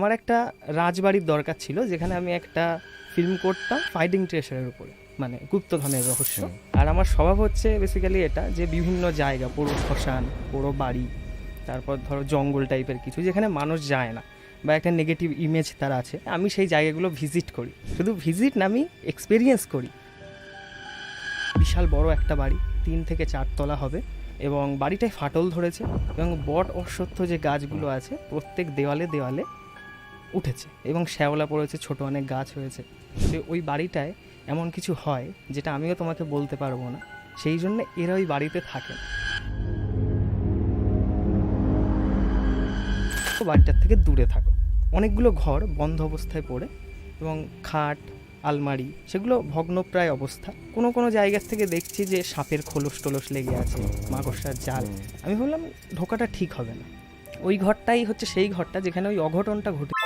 আমার একটা রাজবাড়ির দরকার ছিল যেখানে আমি একটা ফিল্ম করতাম ফাইটিং ট্রেসারের উপরে মানে গুপ্তধনের রহস্য। আর আমার স্বভাব হচ্ছে বেসিক্যালি এটা যে বিভিন্ন জায়গা পুরো শ্মশান পুরো বাড়ি তারপর ধরো জঙ্গল টাইপের কিছু যেখানে মানুষ যায় না বা একটা নেগেটিভ ইমেজ তার আছে আমি সেই জায়গাগুলো ভিজিট করি। শুধু ভিজিট না আমি এক্সপিরিয়েন্স করি। বিশাল বড় একটা বাড়ি তিন থেকে চারতলা হবে এবং বাড়িটায় ফাটল ধরেছে এবং বট অশ্বত্থ যে গাছগুলো আছে প্রত্যেক দেওয়ালে দেওয়ালে উঠেছে এবং শ্যাওলা পড়েছে ছোট অনেক গাছ হয়েছে। তো ওই বাড়িটায় এমন কিছু হয় যেটা আমিও তোমাকে বলতে পারব না। সেই জন্য এরা ওই বাড়িতে থাকে। বাড়িটার থেকে দূরে থাকো। অনেকগুলো ঘর বন্ধ অবস্থায় পড়ে এবং খাট আলমারি সেগুলো ভগ্নপ্রায় অবস্থা। কোনো কোনো জায়গা থেকে দেখছি যে সাপের খোলস টোলস লেগে আছে মাকড়সার জাল। আমি ভাবলাম ঢোকাটা ঠিক হবে না। ওই ঘরটাই হচ্ছে সেই ঘরটা যেখানে ওই অঘটনটা ঘটে